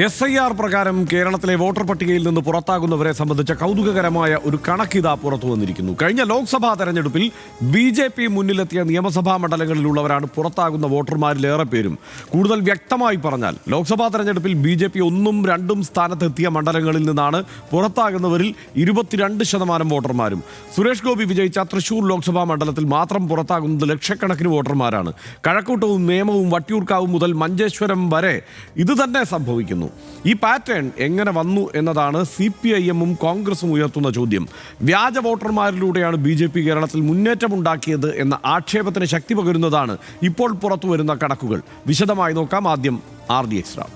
S I R പ്രകാരം കേരളത്തിലെ voter പട്ടികയിൽ നിന്ന് പുറത്താകുന്നവരെ സംബന്ധിച്ച കൗതുകകരമായ ഒരു കണക്കിതാ പുറത്തു വന്നിരിക്കുന്നു. കഴിഞ്ഞ ലോക്സഭാ തെരഞ്ഞെടുപ്പിൽ ബി ജെ പി മുന്നിലെത്തിയ നിയമസഭാ മണ്ഡലങ്ങളിലുള്ളവരാണ് പുറത്താകുന്ന വോട്ടർമാരിലേറെ പേരും. കൂടുതൽ വ്യക്തമായി പറഞ്ഞാൽ ലോക്സഭാ തെരഞ്ഞെടുപ്പിൽ ബി ജെ പി ഒന്നും രണ്ടും സ്ഥാനത്തെത്തിയ മണ്ഡലങ്ങളിൽ നിന്നാണ് പുറത്താകുന്നവരിൽ ഇരുപത്തിരണ്ട് ശതമാനം വോട്ടർമാരും. സുരേഷ് ഗോപി വിജയിച്ച തൃശൂർ ലോക്സഭാ മണ്ഡലത്തിൽ മാത്രം പുറത്താകുന്നത് ലക്ഷക്കണക്കിന് വോട്ടർമാരാണ്. കഴക്കൂട്ടവും നിയമവും വട്ടിയൂർക്കാവും മുതൽ മഞ്ചേശ്വരം വരെ ഇത് തന്നെ സംഭവിക്കുന്നു. ഈ പാറ്റേൺ എങ്ങനെ വന്നു എന്നതാണ് സി പി ഐ എമ്മും കോൺഗ്രസും ഉയർത്തുന്ന ചോദ്യം. വ്യാജ വോട്ടർമാരിലൂടെയാണ് ബി ജെ പി കേരളത്തിൽ മുന്നേറ്റമുണ്ടാക്കിയത് എന്ന ആക്ഷേപത്തിന് ശക്തി പകരുന്നതാണ് ഇപ്പോൾ പുറത്തുവരുന്ന കണക്കുകൾ. വിശദമായി നോക്കാം ആദ്യം ആർ ഡി എക്സ്ട്രാ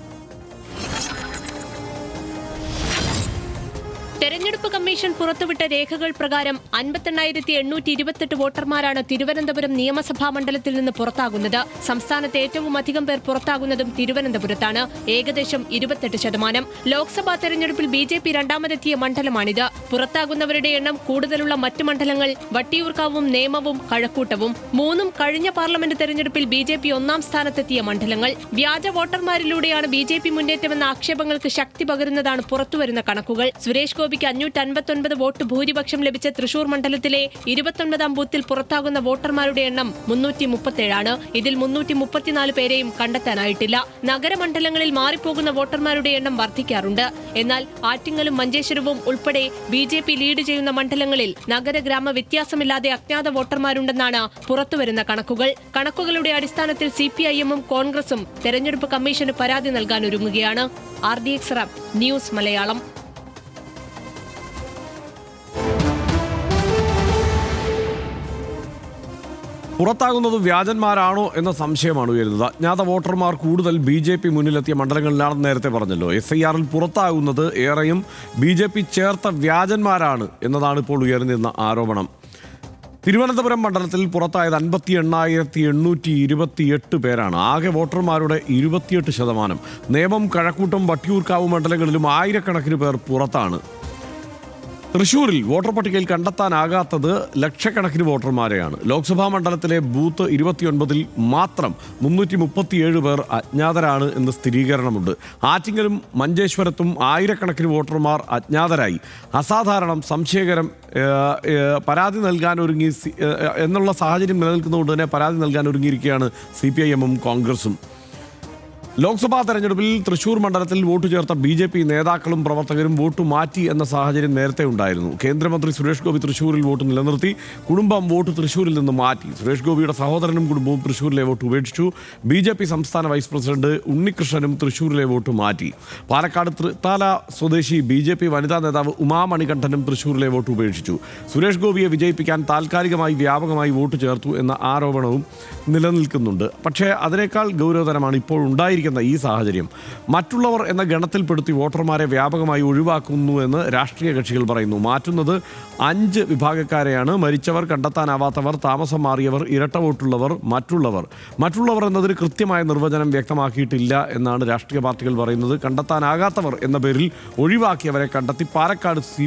തെരഞ്ഞെടുപ്പ് കമ്മീഷൻ പുറത്തുവിട്ട രേഖകൾ പ്രകാരം അൻപത്തെണ്ണായിരത്തി എണ്ണൂറ്റി ഇരുപത്തെട്ട് വോട്ടർമാരാണ് തിരുവനന്തപുരം നിയമസഭാ മണ്ഡലത്തിൽ നിന്ന് പുറത്താകുന്നത്. സംസ്ഥാനത്ത് ഏറ്റവും അധികം പേർ പുറത്താകുന്നതും തിരുവനന്തപുരത്താണ്. ഏകദേശം ഇരുപത്തെട്ട് ശതമാനം. ലോക്സഭാ തെരഞ്ഞെടുപ്പിൽ ബി ജെ പി രണ്ടാമതെത്തിയ മണ്ഡലമാണിത്. പുറത്താകുന്നവരുടെ എണ്ണം കൂടുതലുള്ള മറ്റ് മണ്ഡലങ്ങൾ വട്ടിയൂർക്കാവും നേമവും കഴക്കൂട്ടവും. മൂന്നും കഴിഞ്ഞ പാർലമെന്റ് തെരഞ്ഞെടുപ്പിൽ ബി ജെ പി ഒന്നാം സ്ഥാനത്തെത്തിയ മണ്ഡലങ്ങൾ. വ്യാജ വോട്ടർമാരിലൂടെയാണ് ബി ജെ പി മുന്നേറ്റമെന്ന ആക്ഷേപങ്ങൾക്ക് ശക്തി പകരുന്നതാണ് പുറത്തുവരുന്ന കണക്കുകൾ. സുരേഷ് ഗോപിക്ക് അഞ്ഞൂറ്റി അൻപത്തൊൻപത് വോട്ട് ഭൂരിപക്ഷം ലഭിച്ച തൃശൂർ മണ്ഡലത്തിലെ ഇരുപത്തൊൻപതാം ബൂത്തിൽ പുറത്താകുന്ന വോട്ടർമാരുടെ എണ്ണം മുന്നൂറ്റി മുപ്പത്തേഴാണ് ഇതിൽ മുന്നൂറ്റി മുപ്പത്തിനാല് പേരെയും കണ്ടെത്താനായിട്ടില്ല. നഗരമണ്ഡലങ്ങളിൽ മാറിപ്പോകുന്ന വോട്ടർമാരുടെ എണ്ണം വർദ്ധിക്കാറുണ്ട്. എന്നാൽ ആറ്റിങ്ങലും മഞ്ചേശ്വരവും ഉൾപ്പെടെ ബി ജെ പി ലീഡ് ചെയ്യുന്ന മണ്ഡലങ്ങളിൽ നഗര ഗ്രാമ വ്യത്യാസമില്ലാതെ അജ്ഞാത വോട്ടർമാരുണ്ടെന്നാണ് പുറത്തുവരുന്ന കണക്കുകൾ. കണക്കുകളുടെ അടിസ്ഥാനത്തിൽ സി പി ഐ എമ്മും കോൺഗ്രസും തെരഞ്ഞെടുപ്പ് കമ്മീഷന് പരാതി നൽകാൻ ഒരുങ്ങുകയാണ് R D X Ram news Malayalam. പുറത്താകുന്നത് വ്യാജന്മാരാണോ എന്ന സംശയമാണ് ഉയരുന്നത്. അജ്ഞാത വോട്ടർമാർ കൂടുതൽ ബി ജെ പി മുന്നിലെത്തിയ മണ്ഡലങ്ങളിലാണെന്ന് നേരത്തെ പറഞ്ഞല്ലോ. എസ് ഐ ആറിൽ പുറത്താകുന്നത് ഏറെയും ബി ജെ പി ചേർത്ത വ്യാജന്മാരാണ് എന്നതാണ് ഇപ്പോൾ ഉയർന്നിരുന്ന ആരോപണം. തിരുവനന്തപുരം മണ്ഡലത്തിൽ പുറത്തായത് അൻപത്തി എണ്ണായിരത്തി എണ്ണൂറ്റി ഇരുപത്തിയെട്ട് പേരാണ്. ആകെ വോട്ടർമാരുടെ ഇരുപത്തിയെട്ട് ശതമാനം. നേമം കഴക്കൂട്ടം വട്ടിയൂർക്കാവ് മണ്ഡലങ്ങളിലും ആയിരക്കണക്കിന് പേർ പുറത്താണ്. തൃശൂരിൽ വോട്ടർ പട്ടികയിൽ കണ്ടെത്താനാകാത്തത് ലക്ഷക്കണക്കിന് വോട്ടർമാരെയാണ്. ലോക്സഭാ മണ്ഡലത്തിലെ ബൂത്ത് ഇരുപത്തിയൊൻപതിൽ മാത്രം മുന്നൂറ്റി മുപ്പത്തിയേഴ് പേർ അജ്ഞാതരാണ് എന്ന് സ്ഥിരീകരണമുണ്ട്. ആറ്റിങ്ങലും മഞ്ചേശ്വരത്തും ആയിരക്കണക്കിന് വോട്ടർമാർ അജ്ഞാതരായി. അസാധാരണം സംശയകരം പരാതി നൽകാൻ ഒരുങ്ങി എന്നുള്ള സാഹചര്യം നിലനിൽക്കുന്നതുകൊണ്ട് തന്നെ പരാതി നൽകാൻ ഒരുങ്ങിയിരിക്കുകയാണ് സി പി ഐ എമ്മും കോൺഗ്രസും. ലോക്സഭാ തെരഞ്ഞെടുപ്പിൽ തൃശൂർ മണ്ഡലത്തിൽ വോട്ട് ചേർത്ത ബി ജെ പി നേതാക്കളും പ്രവർത്തകരും വോട്ട് മാറ്റി എന്ന സാഹചര്യം നേരത്തെ ഉണ്ടായിരുന്നു. കേന്ദ്രമന്ത്രി സുരേഷ് ഗോപി തൃശൂരിൽ വോട്ട് നിലനിർത്തി കുടുംബം വോട്ട് തൃശൂരിൽ നിന്ന് മാറ്റി. സുരേഷ് ഗോപിയുടെ സഹോദരനും കുടുംബവും തൃശൂരിലെ വോട്ട് ഉപേക്ഷിച്ചു. ബി ജെ പി സംസ്ഥാന വൈസ് പ്രസിഡന്റ് ഉണ്ണികൃഷ്ണനും തൃശൂരിലെ വോട്ട് മാറ്റി. പാലക്കാട് തൃത്താല സ്വദേശി ബി ജെ പി വനിതാ നേതാവ് ഉമാമണികണ്ഠനും തൃശൂരിലെ വോട്ട് ഉപേക്ഷിച്ചു. സുരേഷ് ഗോപിയെ വിജയിപ്പിക്കാൻ താൽക്കാലികമായി വ്യാപകമായി വോട്ട് ചേർത്തു എന്ന ആരോപണവും നിലനിൽക്കുന്നുണ്ട്. പക്ഷേ അതിനേക്കാൾ ഗൗരവതരമാണ് ഇപ്പോൾ ഉണ്ടായിരിക്കുന്ന ഈ സാഹചര്യം. മറ്റുള്ളവർ എന്ന ഗണത്തിൽപ്പെടുത്തി വോട്ടർമാരെ വ്യാപകമായി ഒഴിവാക്കുന്നു എന്ന് രാഷ്ട്രീയ കക്ഷികൾ പറയുന്നു. മാറ്റുന്നത് അഞ്ച് വിഭാഗക്കാരെയാണ്. മരിച്ചവർ കണ്ടെത്താനാവാത്തവർ താമസം മാറിയവർ ഇരട്ട വോട്ടുള്ളവർ മറ്റുള്ളവർ. മറ്റുള്ളവർ എന്നതിന് കൃത്യമായ നിർവചനം വ്യക്തമാക്കിയിട്ടില്ല എന്നാണ് രാഷ്ട്രീയ പാർട്ടികൾ പറയുന്നത്. കണ്ടെത്താനാകാത്തവർ എന്ന പേരിൽ ഒഴിവാക്കിയവരെ കണ്ടെത്തി പാലക്കാട് സി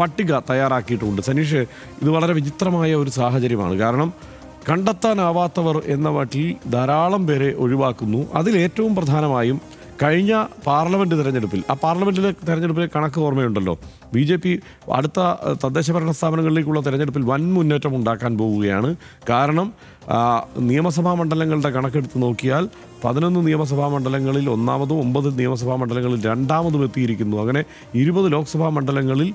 പട്ടിക തയ്യാറാക്കിയിട്ടുണ്ട്. സനീഷ് ഇത് വളരെ വിചിത്രമായ ഒരു സാഹചര്യമാണ്. കാരണം കണ്ടെത്താനാവാത്തവർ എന്ന മട്ടിൽ ധാരാളം പേരെ ഒഴിവാക്കുന്നു. അതിലേറ്റവും പ്രധാനമായും കഴിഞ്ഞ പാർലമെന്റ് തിരഞ്ഞെടുപ്പിൽ ആ പാർലമെന്റിലെ തെരഞ്ഞെടുപ്പിലെ കണക്ക് ഓർമ്മയുണ്ടല്ലോ. ബി ജെ പി അടുത്ത തദ്ദേശ ഭരണ സ്ഥാപനങ്ങളിലേക്കുള്ള തെരഞ്ഞെടുപ്പിൽ വൻ മുന്നേറ്റം ഉണ്ടാക്കാൻ പോവുകയാണ്. കാരണം നിയമസഭാ മണ്ഡലങ്ങളുടെ കണക്കെടുത്ത് നോക്കിയാൽ പതിനൊന്ന് നിയമസഭാ മണ്ഡലങ്ങളിൽ ഒന്നാമതും ഒമ്പത് നിയമസഭാ മണ്ഡലങ്ങളിൽ രണ്ടാമതും എത്തിയിരിക്കുന്നു. അങ്ങനെ ഇരുപത് ലോക്സഭാ മണ്ഡലങ്ങളിൽ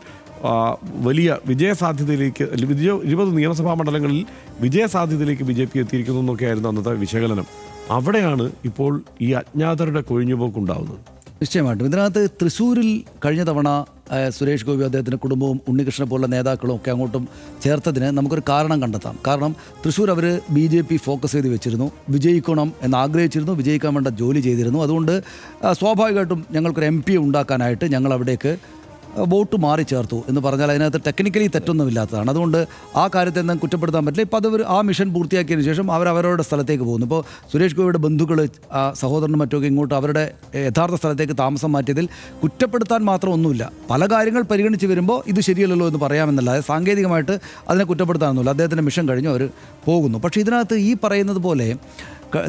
വലിയ വിജയസാധ്യതയിലേക്ക് വിജയ ഇരുപത് നിയമസഭാ മണ്ഡലങ്ങളിൽ വിജയസാധ്യതയിലേക്ക് ബി ജെ പി എത്തിയിരിക്കുന്നു എന്നൊക്കെയായിരുന്നു അന്നത്തെ വിശകലനം. അവിടെയാണ് ഇപ്പോൾ ഈ അജ്ഞാതരുടെ കൊഴിഞ്ഞുപോക്കുണ്ടാവുന്നത്. നിശ്ചയമായിട്ടും. ഇതിനകത്ത് തൃശ്ശൂരിൽ കഴിഞ്ഞ തവണ സുരേഷ് ഗോപി അദ്ദേഹത്തിന്റെ കുടുംബവും ഉണ്ണികൃഷ്ണനെ പോലുള്ള നേതാക്കളും ഒക്കെ അങ്ങോട്ടും ചേർത്തതിന് നമുക്കൊരു കാരണം കണ്ടെത്താം. കാരണം തൃശ്ശൂർ അവർ ബി ജെ പി ഫോക്കസ് ചെയ്ത് വെച്ചിരുന്നു. വിജയിക്കണം എന്ന് ആഗ്രഹിച്ചിരുന്നു. വിജയിക്കാൻ വേണ്ട ജോലി ചെയ്തിരുന്നു. അതുകൊണ്ട് സ്വാഭാവികമായിട്ടും ഞങ്ങൾക്കൊരു എം പി ഉണ്ടാക്കാനായിട്ട് ഞങ്ങൾ അവിടേക്ക് വോട്ട് മാറി ചേർത്തു എന്ന് പറഞ്ഞാൽ അതിനകത്ത് ടെക്നിക്കലി തെറ്റൊന്നുമില്ലാത്തതാണ്. അതുകൊണ്ട് ആ കാര്യത്തെ ഒന്നും കുറ്റപ്പെടുത്താൻ പറ്റില്ല. ഇപ്പോൾ അതവർ ആ മിഷൻ പൂർത്തിയാക്കിയതിന് ശേഷം അവർ അവരവരുടെ സ്ഥലത്തേക്ക് പോകുന്നു. ഇപ്പോൾ സുരേഷ് ഗോപിയുടെ ബന്ധുക്കൾ ആ സഹോദരനും മറ്റൊക്കെ ഇങ്ങോട്ട് അവരുടെ യഥാർത്ഥ സ്ഥലത്തേക്ക് താമസം മാറ്റിയതിൽ കുറ്റപ്പെടുത്താൻ മാത്രം ഒന്നുമില്ല. പല കാര്യങ്ങൾ പരിഗണിച്ച് വരുമ്പോൾ ഇത് ശരിയല്ലല്ലോ എന്ന് പറയാമെന്നല്ലാതെ സാങ്കേതികമായിട്ട് അതിനെ കുറ്റപ്പെടുത്താനൊന്നുമില്ല. അദ്ദേഹത്തിന്റെ മിഷൻ കഴിഞ്ഞ് അവർ പോകുന്നു. പക്ഷേ ഇതിനകത്ത് ഈ പറയുന്നത് പോലെ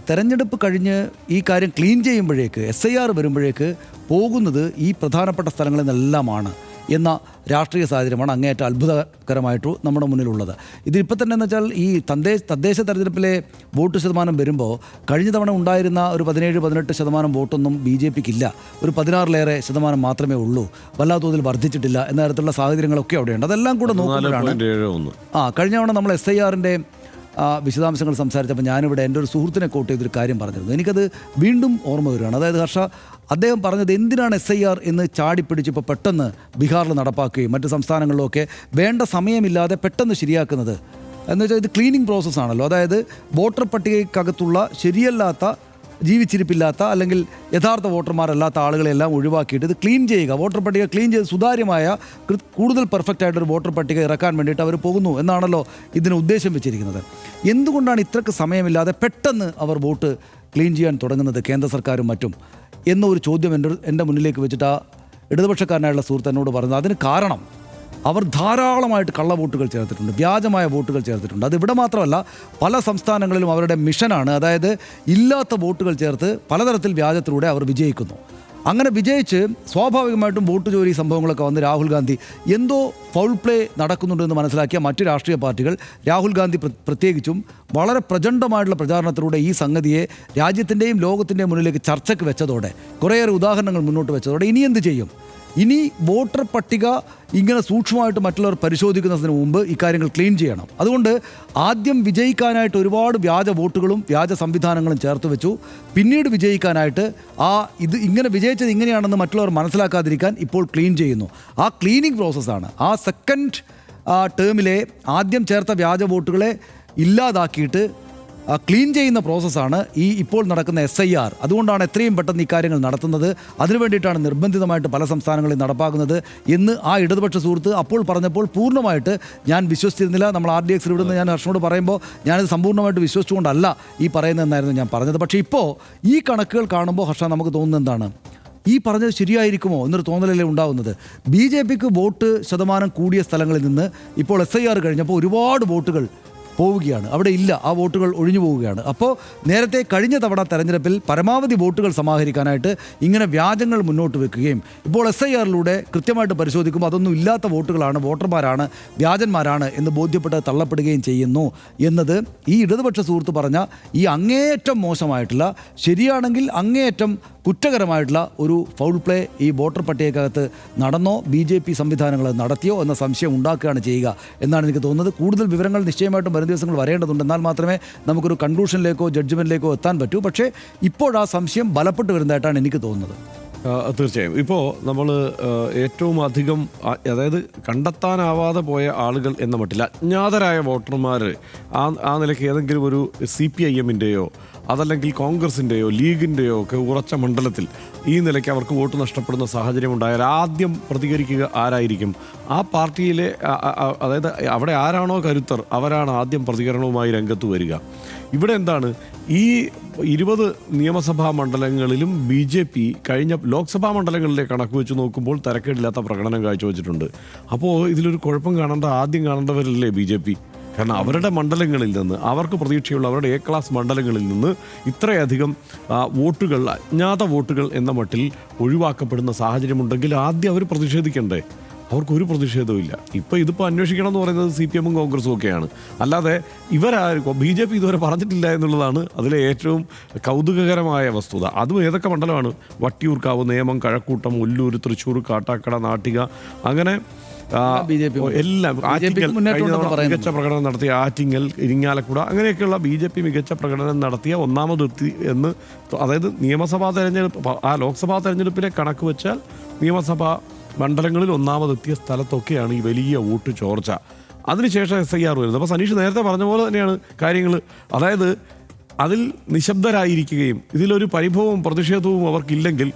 തെരഞ്ഞെടുപ്പ് കഴിഞ്ഞ് ഈ കാര്യം ക്ലീൻ ചെയ്യുമ്പോഴേക്ക് എസ് ഐ ആർ വരുമ്പോഴേക്ക് പോകുന്നത് ഈ പ്രധാനപ്പെട്ട സ്ഥലങ്ങളിൽ നിന്നെല്ലാമാണ് എന്ന രാഷ്ട്രീയ സാഹചര്യമാണ് അങ്ങേയറ്റം അത്ഭുതകരമായിട്ട് നമ്മുടെ മുന്നിലുള്ളത്. ഇതിപ്പോൾ തന്നെ എന്ന് വെച്ചാൽ ഈ തദ്ദേശ തദ്ദേശ തെരഞ്ഞെടുപ്പിലെ വോട്ട് ശതമാനം വരുമ്പോൾ കഴിഞ്ഞ തവണ ഉണ്ടായിരുന്ന ഒരു പതിനേഴ് പതിനെട്ട് ശതമാനം വോട്ടൊന്നും ബി ജെ പിക്ക് ഇല്ല ഒരു പതിനാറിലേറെ ശതമാനം മാത്രമേ ഉള്ളൂ. വല്ലാത്ത തോതിൽ വർദ്ധിച്ചിട്ടില്ല എന്ന തരത്തിലുള്ള സാഹചര്യങ്ങളൊക്കെ അവിടെയുണ്ട്. അതെല്ലാം കൂടെ നോക്കുകയാണ് നോക്കുമ്പോഴാണ് ആ കഴിഞ്ഞ തവണ നമ്മൾ എസ് ഐ ആറിന്റെ വിശദാംശങ്ങൾ സംസാരിച്ചപ്പോൾ ഞാനിവിടെ എന്റെ ഒരു സുഹൃത്തിനെ കോട്ട് ചെയ്തൊരു കാര്യം പറഞ്ഞിരുന്നു. എനിക്കത് വീണ്ടും ഓർമ്മ വരികയാണ്. അതായത് ഹർഷ അദ്ദേഹം പറഞ്ഞത് എന്തിനാണ് എസ് ഐ ആർ എന്ന് ചാടിപ്പിടിച്ച് ഇപ്പോൾ പെട്ടെന്ന് ബീഹാറിൽ നടപ്പാക്കുകയും മറ്റ് സംസ്ഥാനങ്ങളിലൊക്കെ വേണ്ട സമയമില്ലാതെ പെട്ടെന്ന് ശരിയാക്കുന്നത് എന്ന് വെച്ചാൽ ഇത് ക്ലീനിങ് പ്രോസസ്സാണല്ലോ അതായത് വോട്ടർ പട്ടികയ്ക്കകത്തുള്ള ശരിയല്ലാത്ത ജീവിച്ചിരിപ്പില്ലാത്ത അല്ലെങ്കിൽ യഥാർത്ഥ വോട്ടർമാരല്ലാത്ത ആളുകളെല്ലാം ഒഴിവാക്കിയിട്ട് ഇത് ക്ലീൻ ചെയ്യുക. വോട്ടർ പട്ടിക ക്ലീൻ ചെയ്ത് സുതാര്യമായ കൂടുതൽ പെർഫെക്റ്റ് ആയിട്ടൊരു വോട്ടർ പട്ടിക ഇറക്കാൻ വേണ്ടിയിട്ട് അവർ പോകുന്നു എന്നാണല്ലോ ഇതിന് ഉദ്ദേശം വെച്ചിരിക്കുന്നത്. എന്തുകൊണ്ടാണ് ഇത്രക്ക് സമയമില്ലാതെ പെട്ടെന്ന് അവർ വോട്ട് ക്ലീൻ ചെയ്യാൻ തുടങ്ങുന്നത് കേന്ദ്ര സർക്കാരും മറ്റും? എന്നൊരു ചോദ്യം എന്റെ എന്റെ മുന്നിലേക്ക് വെച്ചിട്ട് ആ ഇടതുപക്ഷക്കാരനായുള്ള സുഹൃത്ത് എന്നോട് പറയുന്നത് അതിന് കാരണം അവർ ധാരാളമായിട്ട് കള്ള വോട്ടുകൾ ചേർത്തിട്ടുണ്ട് വ്യാജമായ വോട്ടുകൾ ചേർത്തിട്ടുണ്ട്. അത് ഇവിടെ മാത്രമല്ല പല സംസ്ഥാനങ്ങളിലും അവരുടെ മിഷനാണ് അതായത് ഇല്ലാത്ത വോട്ടുകൾ ചേർത്ത് പലതരത്തിൽ വ്യാജത്തിലൂടെ അവർ വിജയിക്കുന്നു. അങ്ങനെ വിജയിച്ച് സ്വാഭാവികമായിട്ടും വോട്ട് ജോലി സംഭവങ്ങളൊക്കെ വന്ന് രാഹുൽ ഗാന്ധി എന്തോ ഫൗൾ പ്ലേ നടക്കുന്നുണ്ടെന്ന് മനസ്സിലാക്കിയ മറ്റ് രാഷ്ട്രീയ പാർട്ടികൾ രാഹുൽ ഗാന്ധി പ്ര- പ്രത്യേകിച്ചും വളരെ പ്രചണ്ഡമായിട്ടുള്ള പ്രചാരണത്തിലൂടെ ഈ സംഗതിയെ രാജ്യത്തിന്റെയും ലോകത്തിന്റെയും മുന്നിലേക്ക് ചർച്ചയ്ക്ക് വെച്ചതോടെ കുറേയേറെ ഉദാഹരണങ്ങൾ മുന്നോട്ട് വെച്ചതോടെ ഇനി എന്ത് ചെയ്യും? ഇനി വോട്ടർ പട്ടിക ഇങ്ങനെ സൂക്ഷ്മമായിട്ട് മറ്റുള്ളവർ പരിശോധിക്കുന്നതിന് മുമ്പ് ഇക്കാര്യങ്ങൾ ക്ലീൻ ചെയ്യണം. അതുകൊണ്ട് ആദ്യം വിജയിക്കാനായിട്ട് ഒരുപാട് വ്യാജ വോട്ടുകളും വ്യാജ സംവിധാനങ്ങളും ചേർത്ത് വെച്ചു. പിന്നീട് വിജയിക്കാനായിട്ട് ആ ഇത് ഇങ്ങനെ വിജയിച്ചത് ഇങ്ങനെയാണെന്ന് മറ്റുള്ളവർ മനസ്സിലാക്കാതിരിക്കാൻ ഇപ്പോൾ ക്ലീൻ ചെയ്യുന്നു. ആ ക്ലീനിങ് പ്രോസസ്സാണ് ആ സെക്കൻഡ് ടേമിലെ ആദ്യം ചേർത്ത വ്യാജ വോട്ടുകളെ ഇല്ലാതാക്കിയിട്ട് ക്ലീൻ ചെയ്യുന്ന പ്രോസസ്സാണ് ഈ ഇപ്പോൾ നടക്കുന്ന എസ് ഐ ആർ അതുകൊണ്ടാണ് എത്രയും പെട്ടെന്ന് ഈ കാര്യങ്ങൾ നടത്തുന്നത്. അതിനു വേണ്ടിയിട്ടാണ് നിർബന്ധിതമായിട്ട് പല സംസ്ഥാനങ്ങളിൽ നടപ്പാക്കുന്നത് എന്ന് ആ ഇടതുപക്ഷ സുഹൃത്ത് അപ്പോൾ പറഞ്ഞപ്പോൾ പൂർണമായിട്ട് ഞാൻ വിശ്വസിച്ചിരുന്നില്ല. നമ്മൾ ആർ ഡി എക്സിൽ ഇവിടുന്ന് ഞാൻ ഹർഷനോട് പറയുമ്പോൾ ഞാനത് സമ്പൂർണമായിട്ട് വിശ്വസിച്ചുകൊണ്ടല്ല ഈ പറയുന്നതെന്നായിരുന്നു ഞാൻ പറഞ്ഞത്. പക്ഷേ ഇപ്പോൾ ഈ കണക്കുകൾ കാണുമ്പോൾ ഹർഷ നമുക്ക് തോന്നുന്നത് എന്താണ്? ഈ പറഞ്ഞത് ശരിയായിരിക്കുമോ എന്നൊരു തോന്നലല്ലേ ഉണ്ടാവുന്നത്? ബി ജെ പിക്ക് വോട്ട് ശതമാനം കൂടിയ സ്ഥലങ്ങളിൽ നിന്ന് ഇപ്പോൾ എസ് ഐ ആർ കഴിഞ്ഞപ്പോൾ ഒരുപാട് വോട്ടുകൾ പോവുകയാണ്. അവിടെ ഇല്ല. ആ വോട്ടുകൾ ഒഴിഞ്ഞു പോവുകയാണ്. അപ്പോൾ നേരത്തെ കഴിഞ്ഞ തവണ തെരഞ്ഞെടുപ്പിൽ പരമാവധി വോട്ടുകൾ സമാഹരിക്കാനായിട്ട് ഇങ്ങനെ വ്യാജങ്ങൾ മുന്നോട്ട് വെക്കുകയും ഇപ്പോൾ എസ് ഐ ആറിലൂടെ കൃത്യമായിട്ട് പരിശോധിക്കുമ്പോൾ അതൊന്നും ഇല്ലാത്ത വോട്ടുകളാണ്. വോട്ടർമാരാണ് വ്യാജന്മാരാണ് എന്ന് ബോധ്യപ്പെട്ട് തള്ളപ്പെടുകയും ചെയ്യുന്നു എന്നത് ഈ ഇടതുപക്ഷ സുഹൃത്ത് പറഞ്ഞ ഈ അങ്ങേയറ്റം മോശമായിട്ടുള്ള ശരിയാണെങ്കിൽ അങ്ങേയറ്റം കുറ്റകരമായിട്ടുള്ള ഒരു ഫൗൾ പ്ലേ ഈ വോട്ടർ പട്ടികക്കകത്ത് നടന്നോ? ബി ജെ പി സംവിധാനങ്ങൾ നടത്തിയോ? എന്ന സംശയം ഉണ്ടാക്കുകയാണ് ചെയ്യുക എന്നാണ് എനിക്ക് തോന്നുന്നത്. കൂടുതൽ വിവരങ്ങൾ നിശ്ചയമായിട്ടും വരും ദിവസങ്ങൾ വരേണ്ടതുണ്ട്. എന്നാൽ മാത്രമേ നമുക്കൊരു കൺക്ലൂഷനിലേക്കോ ജഡ്ജ്മെന്റിലേക്കോ എത്താൻ പറ്റൂ. പക്ഷേ ഇപ്പോൾ ആ സംശയം ബലപ്പെട്ട് വരുന്നതായിട്ടാണ് എനിക്ക് തോന്നുന്നത്. തീർച്ചയായും. ഇപ്പോൾ നമ്മൾ ഏറ്റവും അധികം അതായത് കണ്ടെത്താനാവാതെ പോയ ആളുകൾ എന്ന മട്ടിൽ അജ്ഞാതരായ വോട്ടർമാർ ആ ആ നിലയ്ക്ക് ഏതെങ്കിലും ഒരു സി പി ഐ എമ്മിന്റെയോ അതല്ലെങ്കിൽ കോൺഗ്രസിന്റെയോ ലീഗിന്റെയോ ഒക്കെ ഉറച്ച മണ്ഡലത്തിൽ ഈ നിലയ്ക്ക് അവർക്ക് വോട്ട് നഷ്ടപ്പെടുന്ന സാഹചര്യം ഉണ്ടായാൽ ആദ്യം പ്രതികരിക്കുക ആരായിരിക്കും? ആ പാർട്ടിയിലെ അതായത് അവിടെ ആരാണോ കരുത്തർ അവരാണ് ആദ്യം പ്രതികരണവുമായി രംഗത്ത് വരിക. ഇവിടെ എന്താണ്? ഈ ഇരുപത് നിയമസഭാ മണ്ഡലങ്ങളിലും ബി ജെ പി കഴിഞ്ഞ ലോക്സഭാ മണ്ഡലങ്ങളിലെ കണക്ക് വെച്ച് നോക്കുമ്പോൾ തരക്കേടില്ലാത്ത പ്രകടനം കാഴ്ചവെച്ചിട്ടുണ്ട്. അപ്പോൾ ഇതിലൊരു കുഴപ്പം കാണേണ്ട ആദ്യം കാണേണ്ടവരല്ലേ ബി ജെ പി? കാരണം അവരുടെ മണ്ഡലങ്ങളിൽ നിന്ന് അവർക്ക് പ്രതീക്ഷയുള്ള അവരുടെ എ ക്ലാസ് മണ്ഡലങ്ങളിൽ നിന്ന് ഇത്രയധികം വോട്ടുകൾ അജ്ഞാത വോട്ടുകൾ എന്ന മട്ടിൽ ഒഴിവാക്കപ്പെടുന്ന സാഹചര്യമുണ്ടെങ്കിൽ ആദ്യം അവർ പ്രതിഷേധിക്കണ്ടേ? അവർക്കൊരു പ്രതിഷേധവും ഇല്ല. ഇപ്പോൾ ഇതിപ്പോൾ അന്വേഷിക്കണം എന്ന് പറയുന്നത് സി പി എമ്മും കോൺഗ്രസും ഒക്കെയാണ്. അല്ലാതെ ഇവരാർക്കും ബി ജെ പി ഇതുവരെ പറഞ്ഞിട്ടില്ല എന്നുള്ളതാണ് അതിലെ ഏറ്റവും കൗതുകകരമായ വസ്തുത. അതും ഏതൊക്കെ മണ്ഡലമാണ്? വട്ടിയൂർക്കാവ് നേമം കഴക്കൂട്ടം ഒല്ലൂർ തൃശ്ശൂർ കാട്ടാക്കട നാട്ടിക അങ്ങനെ എല്ലാം ആറ്റിങ്ങൽ. മികച്ച പ്രകടനം നടത്തിയ ആറ്റിങ്ങൽ ഇരിങ്ങാലക്കുട അങ്ങനെയൊക്കെയുള്ള ബി ജെ പി മികച്ച പ്രകടനം നടത്തിയ ഒന്നാമതെത്തി എന്ന് അതായത് നിയമസഭാ തെരഞ്ഞെടുപ്പ് ആ ലോക്സഭാ തെരഞ്ഞെടുപ്പിനെ കണക്ക് വെച്ചാൽ നിയമസഭാ മണ്ഡലങ്ങളിൽ ഒന്നാമതെത്തിയ സ്ഥലത്തൊക്കെയാണ് ഈ വലിയ വോട്ട് ചോർച്ച. അതിനുശേഷം എസ് ഐ ആർ വരുന്നത്. അപ്പോൾ സനീഷ് നേരത്തെ പറഞ്ഞ പോലെ തന്നെയാണ് കാര്യങ്ങൾ. അതായത് അതിൽ നിശബ്ദരായിരിക്കുകയും ഇതിലൊരു പരിഭവവും പ്രതിഷേധവും അവർക്കില്ലെങ്കിൽ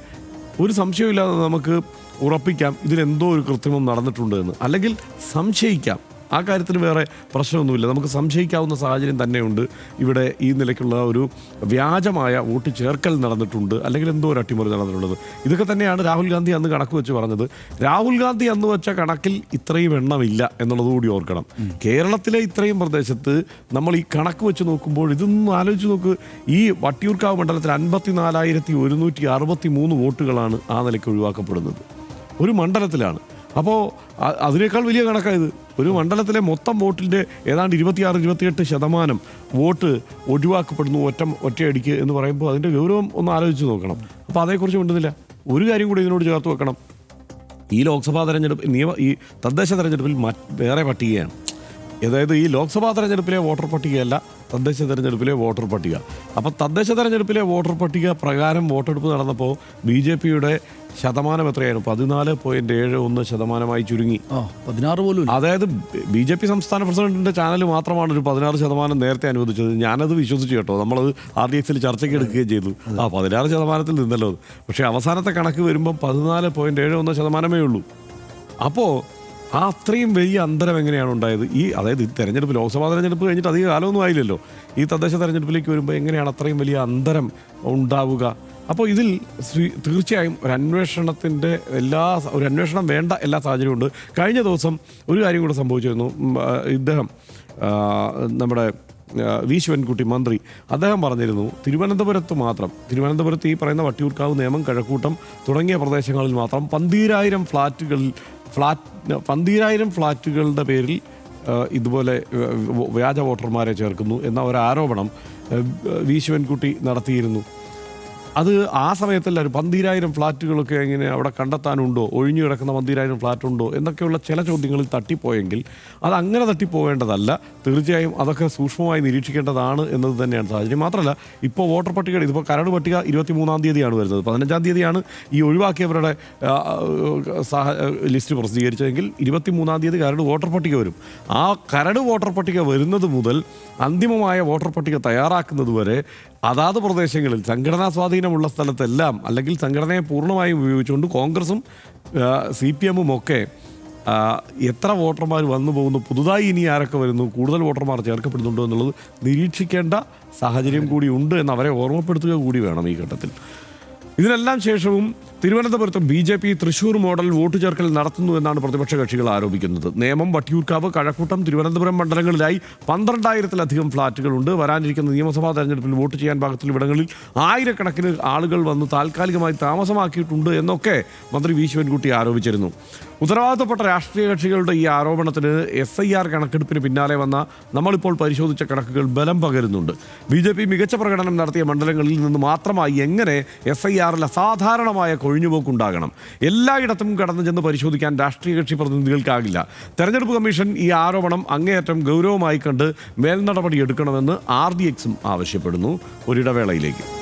ഒരു സംശയമില്ലാതെ നമുക്ക് ഉറപ്പിക്കാം ഇതിലെന്തോ ഒരു കൃത്രിമം നടന്നിട്ടുണ്ട് എന്ന്. അല്ലെങ്കിൽ സംശയിക്കാം. ആ കാര്യത്തിൽ വേറെ പ്രശ്നമൊന്നുമില്ല. നമുക്ക് സംശയിക്കാവുന്ന സാഹചര്യം തന്നെയുണ്ട്. ഇവിടെ ഈ നിലയ്ക്കുള്ള ഒരു വ്യാജമായ വോട്ട് ചേർക്കൽ നടന്നിട്ടുണ്ട്. അല്ലെങ്കിൽ എന്തോ ഒരു അട്ടിമറി നടന്നിട്ടുള്ളത്. ഇതൊക്കെ തന്നെയാണ് രാഹുൽ ഗാന്ധി അന്ന് കണക്ക് വെച്ച് പറഞ്ഞത്. രാഹുൽ ഗാന്ധി അന്ന് വെച്ച കണക്കിൽ ഇത്രയും എണ്ണമില്ല എന്നുള്ളത് കൂടി ഓർക്കണം. കേരളത്തിലെ ഇത്രയും പ്രദേശത്ത് നമ്മൾ ഈ കണക്ക് വെച്ച് നോക്കുമ്പോൾ ഇതൊന്നും ആലോചിച്ച് നോക്ക്. ഈ വട്ടിയൂർക്കാവ് മണ്ഡലത്തിൽ അൻപത്തിനാലായിരത്തി ഒരുന്നൂറ്റി അറുപത്തി മൂന്ന് വോട്ടുകളാണ് ആ നിലയ്ക്ക് ഒഴിവാക്കപ്പെടുന്നത്. ഒരു മണ്ഡലത്തിലാണ്. അപ്പോൾ അതിനേക്കാൾ വലിയ കണക്കായത് ഒരു മണ്ഡലത്തിലെ മൊത്തം വോട്ടിന്റെ ഏതാണ്ട് ഇരുപത്തിയാറ് ഇരുപത്തിയെട്ട് ശതമാനം വോട്ട് ഒഴിവാക്കപ്പെടുന്നു ഒറ്റ ഒറ്റയടിക്ക് എന്ന് പറയുമ്പോൾ അതിന്റെ ഗൗരവം ഒന്ന് ആലോചിച്ച് നോക്കണം. അപ്പോൾ അതേക്കുറിച്ച് മിണ്ടുന്നില്ല. ഒരു കാര്യം കൂടി ഇതിനോട് ചേർത്ത് വെക്കണം. ഈ ലോക്സഭാ തെരഞ്ഞെടുപ്പ് നിയമ ഈ തദ്ദേശ തെരഞ്ഞെടുപ്പിൽ വേറെ പട്ടികയാണ്. അതായത് ഈ ലോക്സഭാ തെരഞ്ഞെടുപ്പിലെ വോട്ടർ പട്ടികയല്ല തദ്ദേശ തെരഞ്ഞെടുപ്പിലെ വോട്ടർ പട്ടിക. അപ്പം തദ്ദേശ തെരഞ്ഞെടുപ്പിലെ വോട്ടർ പട്ടിക പ്രകാരം വോട്ടെടുപ്പ് നടന്നപ്പോൾ ബി ജെ പിയുടെ ശതമാനം എത്രയായിരുന്നു? പതിനാല് പോയിന്റ് ഏഴ് ഒന്ന് ശതമാനമായി ചുരുങ്ങി. പതിനാറ് പോലും. അതായത് ബി ജെ പി സംസ്ഥാന പ്രസിഡന്റിന്റെ ചാനൽ മാത്രമാണ് ഒരു പതിനാറ് ശതമാനം നേരത്തെ അനുവദിച്ചത്. ഞാനത് വിശ്വസിച്ചു കേട്ടോ. നമ്മളത് ആർ ഡി എക്സിൽ ചർച്ചയ്ക്ക് എടുക്കുകയും ചെയ്തു. ആ പതിനാറ് ശതമാനത്തിൽ നിന്നല്ലോ പക്ഷേ അവസാനത്തെ കണക്ക് വരുമ്പം പതിനാല് പോയിന്റ് ഏഴ് ഒന്ന് ശതമാനമേ ഉള്ളൂ. അപ്പോൾ ആ അത്രയും വലിയ അന്തരം എങ്ങനെയാണ് ഉണ്ടായത്? ഈ അതായത് തെരഞ്ഞെടുപ്പ് ലോക്സഭാ തെരഞ്ഞെടുപ്പ് കഴിഞ്ഞിട്ട് അധിക കാലമൊന്നും ആയില്ലല്ലോ. ഈ തദ്ദേശ തെരഞ്ഞെടുപ്പിലേക്ക് വരുമ്പോൾ എങ്ങനെയാണ് അത്രയും വലിയ അന്തരം ഉണ്ടാവുക? അപ്പോൾ ഇതിൽ തീർച്ചയായും ഒരു അന്വേഷണത്തിന്റെ എല്ലാ ഒരു അന്വേഷണം വേണ്ട എല്ലാ സാഹചര്യവും ഉണ്ട്. കഴിഞ്ഞ ദിവസം ഒരു കാര്യം കൂടെ സംഭവിച്ചിരുന്നു. ഇദ്ദേഹം നമ്മുടെ വി ശിവൻകുട്ടി മന്ത്രി അദ്ദേഹം പറഞ്ഞിരുന്നു തിരുവനന്തപുരത്ത് മാത്രം തിരുവനന്തപുരത്ത് ഈ പറയുന്ന വട്ടിയൂർക്കാവ് നിയമം കഴക്കൂട്ടം തുടങ്ങിയ പ്രദേശങ്ങളിൽ മാത്രം പന്തീരായിരം ഫ്ലാറ്റുകളിൽ ഫ്ലാറ്റ് പന്തീരായിരം ഫ്ലാറ്റുകളുടെ പേരിൽ ഇതുപോലെ വ്യാജ വോട്ടർമാരെ ചേർക്കുന്നു എന്ന ഒരു ആരോപണം വി ശിവൻകുട്ടി നടത്തിയിരുന്നു. അത് ആ സമയത്തല്ല ഒരു പന്തീരായിരം ഫ്ലാറ്റുകളൊക്കെ എങ്ങനെ അവിടെ കണ്ടെത്താനുണ്ടോ? ഒഴിഞ്ഞു കിടക്കുന്ന പന്തീരായിരം ഫ്ലാറ്റ് ഉണ്ടോ എന്നൊക്കെയുള്ള ചില ചോദ്യങ്ങളിൽ തട്ടിപ്പോയെങ്കിൽ അത് അങ്ങനെ തട്ടിപ്പോവേണ്ടതല്ല തീർച്ചയായും അതൊക്കെ സൂക്ഷ്മമായി നിരീക്ഷിക്കേണ്ടതാണ് എന്നത് തന്നെയാണ് സാഹചര്യം. മാത്രമല്ല ഇപ്പോൾ വോട്ടർ പട്ടിക ഇതിപ്പോൾ കരട് പട്ടിക ഇരുപത്തി മൂന്നാം തീയതിയാണ് വരുന്നത്. പതിനഞ്ചാം തീയതിയാണ് ഈ ഒഴിവാക്കിയവരുടെ ലിസ്റ്റ് പ്രസിദ്ധീകരിച്ചതെങ്കിൽ ഇരുപത്തി മൂന്നാം തീയതി കരട് വോട്ടർ പട്ടിക വരും. ആ കരട് വോട്ടർ പട്ടിക വരുന്നത് മുതൽ അന്തിമമായ വോട്ടർ പട്ടിക തയ്യാറാക്കുന്നത് വരെ അതാത് പ്രദേശങ്ങളിൽ സംഘടനാ സ്വാധീനമുള്ള സ്ഥലത്തെല്ലാം അല്ലെങ്കിൽ സംഘടനയെ പൂർണമായും ഉപയോഗിച്ചുകൊണ്ട് കോൺഗ്രസും സി പി എമ്മും ഒക്കെ എത്ര വോട്ടർമാർ വന്നു പോകുന്നു പുതുതായി ഇനി ആരൊക്കെ വരുന്നു കൂടുതൽ വോട്ടർമാർ ചേർക്കപ്പെടുന്നുണ്ടോ എന്നുള്ളത് നിരീക്ഷിക്കേണ്ട സാഹചര്യം കൂടി ഉണ്ട് എന്ന് അവരെ ഓർമ്മപ്പെടുത്തുക കൂടി വേണം ഈ ഘട്ടത്തിൽ. ഇതിനെല്ലാം ശേഷവും തിരുവനന്തപുരത്ത് B J P Thrissur model vote ചേർക്കൽ നടത്തുന്നു എന്നാണ് പ്രതിപക്ഷ കക്ഷികൾ ആരോപിക്കുന്നത്. നേമം വട്ടിയൂർക്കാവ് കഴക്കൂട്ടം തിരുവനന്തപുരം മണ്ഡലങ്ങളിലായി പന്ത്രണ്ടായിരത്തിലധികം ഫ്ളാറ്റുകളുണ്ട്. വരാനിരിക്കുന്ന നിയമസഭാ തെരഞ്ഞെടുപ്പിൽ വോട്ട് ചെയ്യാൻ പാകത്തിൽ ഇവിടങ്ങളിൽ ആയിരക്കണക്കിന് ആളുകൾ വന്ന് താൽക്കാലികമായി താമസമാക്കിയിട്ടുണ്ട് എന്നൊക്കെ മന്ത്രി വി. ശിവൻകുട്ടി ആരോപിച്ചിരുന്നു. ഉത്തരവാദിത്തപ്പെട്ട രാഷ്ട്രീയ കക്ഷികളുടെ ഈ ആരോപണത്തിന് എസ് ഐ ആർ കണക്കെടുപ്പിന് പിന്നാലെ വന്ന നമ്മളിപ്പോൾ പരിശോധിച്ച കണക്കുകൾ ബലം പകരുന്നുണ്ട്. ബി ജെ പി മികച്ച പ്രകടനം നടത്തിയ മണ്ഡലങ്ങളിൽ നിന്ന് മാത്രമായി എങ്ങനെ എസ് ഐ ആറിൽ അസാധാരണമായ കൊഴിഞ്ഞുപോക്കുണ്ടാകണം? എല്ലായിടത്തും കടന്നു ചെന്ന് പരിശോധിക്കാൻ രാഷ്ട്രീയ കക്ഷി പ്രതിനിധികൾക്കാകില്ല. തെരഞ്ഞെടുപ്പ് കമ്മീഷൻ ഈ ആരോപണം അങ്ങേയറ്റം ഗൗരവമായി കണ്ട് മേൽനടപടി എടുക്കണമെന്ന് ആർ ഡി എക്സും ആവശ്യപ്പെടുന്നു. ഒരിടവേളയിലേക്ക്.